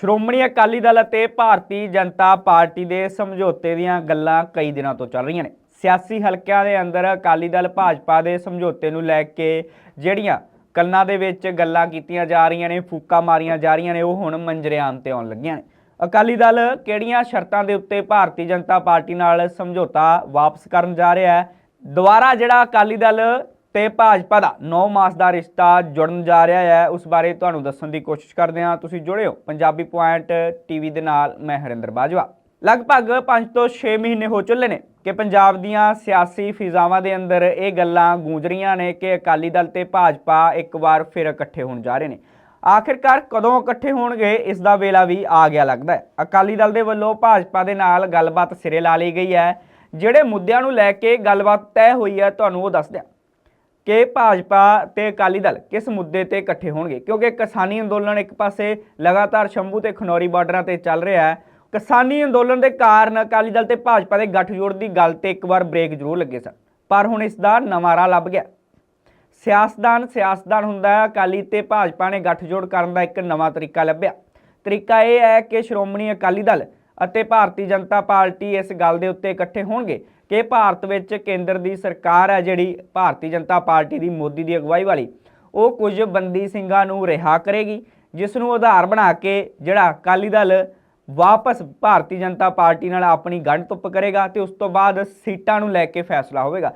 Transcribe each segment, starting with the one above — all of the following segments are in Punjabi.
ਸ਼੍ਰੋਮਣੀ ਅਕਾਲੀ ਦਲ ਅਤੇ ਭਾਰਤੀ ਜਨਤਾ ਪਾਰਟੀ ਦੇ ਸਮਝੌਤੇ ਦੀਆਂ ਗੱਲਾਂ ਕਈ ਦਿਨਾਂ ਤੋਂ ਚੱਲ ਰਹੀਆਂ ਨੇ। ਸਿਆਸੀ ਹਲਕਿਆਂ ਦੇ ਅੰਦਰ ਅਕਾਲੀ ਦਲ ਭਾਜਪਾ ਦੇ ਸਮਝੌਤੇ ਨੂੰ ਲੈ ਕੇ ਜਿਹੜੀਆਂ ਕੰਨਾਂ ਦੇ ਵਿੱਚ ਗੱਲਾਂ ਕੀਤੀਆਂ ਜਾ ਰਹੀਆਂ ਨੇ, ਫੂਕਾਂ ਮਾਰੀਆਂ ਜਾ ਰਹੀਆਂ ਨੇ, ਉਹ ਹੁਣ ਮੰਜਰਿਆਮ ਤੇ ਆਉਣ ਲੱਗੀਆਂ ਨੇ। ਅਕਾਲੀ ਦਲ ਕਿਹੜੀਆਂ ਸ਼ਰਤਾਂ ਦੇ ਉੱਤੇ ਭਾਰਤੀ ਜਨਤਾ ਪਾਰਟੀ ਨਾਲ ਸਮਝੌਤਾ ਵਾਪਸ ਕਰਨ ਜਾ ਰਿਹਾ ਹੈ? ਦੁਬਾਰਾ ਜਿਹੜਾ ਅਕਾਲੀ ਦਲ ਤੇ ਭਾਜਪਾ ਦਾ 9 ਮਾਸ ਦਾ ਰਿਸ਼ਤਾ ਜੁੜਨ ਜਾ ਰਿਹਾ ਹੈ। ਉਸ ਬਾਰੇ ਤੁਹਾਨੂੰ ਦੱਸਣ ਦੀ ਕੋਸ਼ਿਸ਼ ਕਰਦੇ ਹਾਂ। ਤੁਸੀਂ ਜੁੜਿਓ ਪੰਜਾਬੀ ਪੁਆਇੰਟ ਟੀਵੀ ਦੇ ਨਾਲ। ਮੈਂ ਹਰਿੰਦਰ ਬਾਜਵਾ। ਲਗਭਗ 5 ਤੋਂ 6 ਮਹੀਨੇ ਹੋ ਚੁੱਲੇ ਨੇ ਕਿ ਪੰਜਾਬ ਦੀਆਂ ਸਿਆਸੀ ਫਿਜ਼ਾਵਾਂ ਦੇ ਅੰਦਰ ਇਹ ਗੱਲਾਂ ਗੂੰਜ ਰਹੀਆਂ ਨੇ ਕਿ ਅਕਾਲੀ ਦਲ ਤੇ ਭਾਜਪਾ ਇੱਕ ਵਾਰ ਫਿਰ ਇਕੱਠੇ ਹੋਣ ਜਾ ਰਹੇ ਨੇ। ਆਖਿਰਕਾਰ ਕਦੋਂ ਇਕੱਠੇ ਹੋਣਗੇ, ਇਸ ਦਾ ਵੇਲਾ ਵੀ ਆ ਗਿਆ ਲੱਗਦਾ ਹੈ। ਅਕਾਲੀ ਦਲ ਦੇ ਵੱਲੋਂ ਭਾਜਪਾ ਦੇ ਨਾਲ ਗੱਲਬਾਤ ਸਿਰੇ ਲਾ ਲਈ ਗਈ ਹੈ। ਜਿਹੜੇ ਮੁੱਦਿਆਂ ਨੂੰ ਲੈ ਕੇ ਗੱਲਬਾਤ ਤੈਅ ਹੋਈ ਹੈ, ਤੁਹਾਨੂੰ ਉਹ ਦੱਸ ਦਿਆਂ ਕਿ ਭਾਜਪਾ ਤੇ ਅਕਾਲੀ ਦਲ ਕਿਸ ਮੁੱਦੇ ਤੇ ਇਕੱਠੇ ਹੋਣਗੇ? ਕਿਉਂਕਿ ਕਿਸਾਨੀ ਅੰਦੋਲਨ ਇੱਕ ਪਾਸੇ ਲਗਾਤਾਰ ਸ਼ੰਭੂ ਤੇ ਖਨੌਰੀ ਬਾਰਡਰਾਂ ਤੇ ਚੱਲ ਰਿਹਾ ਹੈ। ਕਿਸਾਨੀ ਅੰਦੋਲਨ ਦੇ ਕਾਰਨ ਅਕਾਲੀ ਦਲ ਤੇ ਭਾਜਪਾ ਦੇ ਗੱਠਜੋੜ ਦੀ ਗੱਲ ਤੇ ਇੱਕ ਵਾਰ ਬ੍ਰੇਕ ਜ਼ਰੂਰ ਲੱਗੇ ਸਨ। ਪਰ ਹੁਣ ਇਸ ਦਾ ਨਵਾਂ ਰਾਹ ਲੱਭ ਗਿਆ। ਸਿਆਸਤਦਾਨ ਸਿਆਸਤਦਾਨ ਹੁੰਦਾ ਹੈ। ਅਕਾਲੀ ਤੇ ਭਾਜਪਾ ਨੇ ਗੱਠਜੋੜ ਕਰਨ ਦਾ ਇੱਕ ਨਵਾਂ ਤਰੀਕਾ ਲੱਭਿਆ। ਤਰੀਕਾ ਇਹ ਹੈ ਕਿ ਸ਼੍ਰੋਮਣੀ ਅਕਾਲੀ ਦਲ ਅਤੇ ਭਾਰਤੀ ਜਨਤਾ ਪਾਰਟੀ ਇਸ ਗੱਲ ਦੇ ਉੱਤੇ ਇਕੱਠੇ ਹੋਣਗੇ ਕਿ ਭਾਰਤ ਵਿੱਚ ਕੇਂਦਰ ਦੀ ਸਰਕਾਰ ਹੈ ਜਿਹੜੀ ਭਾਰਤੀ ਜਨਤਾ ਪਾਰਟੀ ਦੀ ਮੋਦੀ ਦੀ ਅਗਵਾਈ ਵਾਲੀ, ਉਹ ਕੁਝ ਬੰਦੀ ਸਿੰਘਾਂ ਨੂੰ ਰਿਹਾ ਕਰੇਗੀ, ਜਿਸ ਨੂੰ ਆਧਾਰ ਬਣਾ ਕੇ ਜਿਹੜਾ ਅਕਾਲੀ ਦਲ ਵਾਪਸ ਭਾਰਤੀ ਜਨਤਾ ਪਾਰਟੀ ਨਾਲ ਆਪਣੀ ਗੰਢ ਧੁੱਪ ਕਰੇਗਾ ਤੇ ਉਸ ਤੋਂ ਬਾਅਦ ਸੀਟਾਂ ਨੂੰ ਲੈ ਕੇ ਫੈਸਲਾ ਹੋਵੇਗਾ।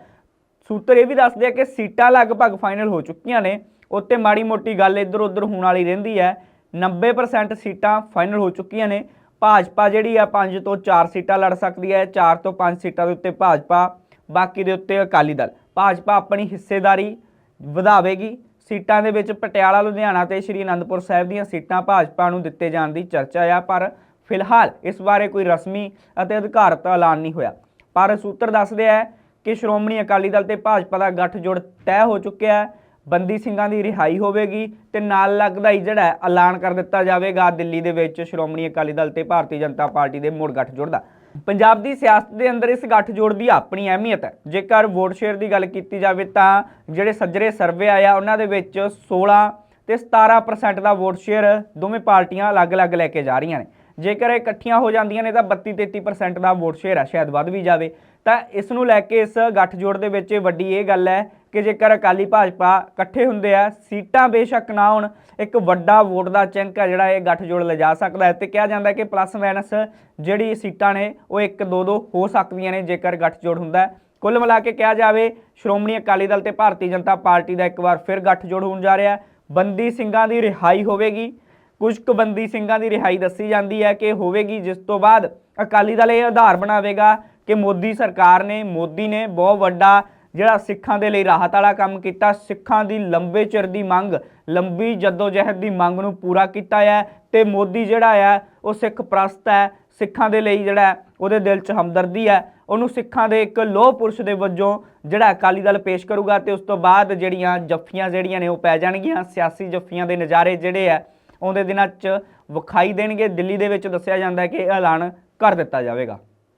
ਸੂਤਰ ਇਹ ਵੀ ਦੱਸਦੇ ਆ ਕਿ ਸੀਟਾਂ ਲਗਭਗ ਫਾਈਨਲ ਹੋ ਚੁੱਕੀਆਂ ਨੇ ਉੱਤੇ ਮਾੜੀ ਮੋਟੀ ਗੱਲ ਇੱਧਰ ਉੱਧਰ ਹੋਣ ਵਾਲੀ ਰਹਿੰਦੀ ਹੈ। 90% ਸੀਟਾਂ ਫਾਈਨਲ ਹੋ ਚੁੱਕੀਆਂ ਨੇ। ਭਾਜਪਾ ਜਿਹੜੀ ਆ 5 ਤੋਂ 4 ਸੀਟਾਂ ਲੜ ਸਕਦੀ ਹੈ 4 ਤੋਂ 5 ਸੀਟਾਂ ਦੇ ਉੱਤੇ ਭਾਜਪਾ, ਬਾਕੀ ਦੇ ਉੱਤੇ ਅਕਾਲੀ ਦਲ। ਭਾਜਪਾ ਆਪਣੀ ਹਿੱਸੇਦਾਰੀ ਵਧਾਵੇਗੀ। ਸੀਟਾਂ ਦੇ ਵਿੱਚ ਪਟਿਆਲਾ, ਲੁਧਿਆਣਾ ਤੇ ਸ਼੍ਰੀ ਅਨੰਦਪੁਰ ਸਾਹਿਬ ਦੀਆਂ ਸੀਟਾਂ ਭਾਜਪਾ ਨੂੰ ਦਿੱਤੇ ਜਾਣ ਦੀ ਚਰਚਾ ਆ, ਪਰ ਫਿਲਹਾਲ ਇਸ ਬਾਰੇ ਕੋਈ ਰਸਮੀ ਅਤੇ ਅਧਿਕਾਰਤ ਐਲਾਨ ਨਹੀਂ ਹੋਇਆ। ਪਰ ਸੂਤਰ ਦੱਸਦੇ ਆ ਕਿ ਸ਼੍ਰੋਮਣੀ ਅਕਾਲੀ ਦਲ ਤੇ ਭਾਜਪਾ ਦਾ ਗੱਠਜੋੜ ਤੈਅ ਹੋ ਚੁੱਕਿਆ ਹੈ। ਬੰਦੀ ਸਿੰਘਾਂ ਦੀ ਰਿਹਾਈ ਹੋਵੇਗੀ ਤੇ ਨਾਲ ਲੱਗਦਾ ਹੀ ਜਿਹੜਾ ਐਲਾਨ ਕਰ ਦਿੱਤਾ ਜਾਵੇਗਾ ਦਿੱਲੀ ਦੇ ਵਿੱਚ ਸ਼੍ਰੋਮਣੀ ਅਕਾਲੀ ਦਲ ਤੇ ਭਾਰਤੀ ਜਨਤਾ ਪਾਰਟੀ ਦੇ ਮੁੜ ਗੱਠਜੋੜ ਦਾ। ਪੰਜਾਬ ਦੀ ਸਿਆਸਤ ਦੇ ਅੰਦਰ ਇਸ ਗੱਠਜੋੜ ਦੀ ਆਪਣੀ ਅਹਿਮੀਅਤ ਹੈ। ਜੇਕਰ ਵੋਟ ਸ਼ੇਅਰ ਦੀ ਗੱਲ ਕੀਤੀ ਜਾਵੇ ਤਾਂ ਜਿਹੜੇ ਸੱਜਰੇ ਸਰਵੇ ਆਇਆ ਉਹਨਾਂ ਦੇ ਵਿੱਚ 16 ਤੇ 17% ਦਾ ਵੋਟ ਸ਼ੇਅਰ ਦੋਵੇਂ ਪਾਰਟੀਆਂ ਅਲੱਗ-ਅਲੱਗ ਲੈ ਕੇ ਜਾ ਰਹੀਆਂ ਨੇ। ਜੇਕਰ ਇਹ ਇਕੱਠੀਆਂ ਹੋ ਜਾਂਦੀਆਂ ਨੇ ਤਾਂ 32-33% ਦਾ ਵੋਟ ਸ਼ੇਅਰ ਹੈ ਸ਼ਾਇਦ ਵੱਧ ਵੀ ਜਾਵੇ। ਤਾਂ ਇਸ ਨੂੰ ਲੈ ਕੇ ਇਸ ਗੱਠਜੋੜ ਦੇ ਵਿੱਚ ਵੱਡੀ ਇਹ ਗੱਲ ਹੈ ਕਿ ਜੇਕਰ ਅਕਾਲੀ ਭਾਜਪਾ ਇਕੱਠੇ ਹੁੰਦੇ ਆ, ਸੀਟਾਂ ਬੇਸ਼ੱਕ ਨਾ ਹੋਣ, ਇੱਕ ਵੱਡਾ ਵੋਟ ਦਾ ਚੰਕ ਹੈ ਜਿਹੜਾ ਇਹ ਗੱਠਜੋੜ ਲਿਜਾ ਸਕਦਾ ਹੈ। ਤੇ ਕਿਹਾ ਜਾਂਦਾ ਕਿ ਪਲੱਸ ਮਾਈਨਸ ਜਿਹੜੀ ਸੀਟਾਂ ਨੇ, ਉਹ 1 2 2 ਹੋ ਸਕਦੀਆਂ ਨੇ ਜੇਕਰ ਗੱਠਜੋੜ ਹੁੰਦਾ ਹੈ। ਕੁੱਲ ਮਿਲਾ ਕੇ ਕਿਹਾ ਜਾਵੇ, ਸ਼੍ਰੋਮਣੀ ਅਕਾਲੀ ਦਲ ਤੇ ਭਾਰਤੀ ਜਨਤਾ ਪਾਰਟੀ ਦਾ ਇੱਕ ਵਾਰ ਫਿਰ ਗੱਠਜੋੜ ਹੋਣ ਜਾ ਰਿਹਾ ਹੈ। ਬੰਦੀ ਸਿੰਘਾਂ ਦੀ ਰਿਹਾਈ ਹੋਵੇਗੀ। ਕੁਝ ਕੁ ਬੰਦੀ ਸਿੰਘਾਂ ਦੀ ਰਿਹਾਈ ਦੱਸੀ ਜਾਂਦੀ ਹੈ ਕਿ ਹੋਵੇਗੀ ਜਿਸ ਤੋਂ ਬਾਅਦ ਅਕਾਲੀ ਦਲ ਇਹ ਆਧਾਰ ਬਣਾਵੇਗਾ ਕਿ ਮੋਦੀ ਸਰਕਾਰ ਨੇ, ਮੋਦੀ ਨੇ ਬਹੁਤ ਵੱਡਾ ਜਿਹੜਾ ਸਿੱਖਾਂ ਦੇ ਲਈ ਰਾਹਤ ਵਾਲਾ ਕੰਮ ਕੀਤਾ, ਸਿੱਖਾਂ ਦੀ ਲੰਬੇ ਚਿਰ ਦੀ ਮੰਗ, ਲੰਬੀ ਜਦੋਜਹਿਦ ਦੀ ਮੰਗ ਨੂੰ ਪੂਰਾ ਕੀਤਾ ਹੈ ਤੇ ਮੋਦੀ ਜਿਹੜਾ ਹੈ ਉਹ ਸਿੱਖ ਪ੍ਰਸਤ ਹੈ, ਸਿੱਖਾਂ ਦੇ ਲਈ ਜਿਹੜਾ ਉਹਦੇ ਦਿਲ 'ਚ ਹਮਦਰਦੀ ਹੈ, ਉਹਨੂੰ ਸਿੱਖਾਂ ਦੇ ਇੱਕ ਲੋਹ ਪੁਰਸ਼ ਦੇ ਵਜੋਂ ਜਿਹੜਾ ਅਕਾਲੀ ਦਲ ਪੇਸ਼ ਕਰੂਗਾ ਤੇ ਉਸ ਤੋਂ ਬਾਅਦ ਜਿਹੜੀਆਂ ਜੱਫੀਆਂ ਜਿਹੜੀਆਂ ਨੇ ਉਹ ਪੈ ਜਾਣਗੀਆਂ, ਸਿਆਸੀ ਜੱਫੀਆਂ ਦੇ ਨਜ਼ਾਰੇ ਜਿਹੜੇ ਆ ਆਉਂਦੇ ਦਿਨਾਂ 'ਚ ਵਿਖਾਈ ਦੇਣਗੇ। ਦਿੱਲੀ ਦੇ ਵਿੱਚ ਦੱਸਿਆ ਜਾਂਦਾ ਹੈ ਕਿ ਇਹ ਐਲਾਨ ਕਰ ਦਿੱਤਾ ਜਾਵੇਗਾ।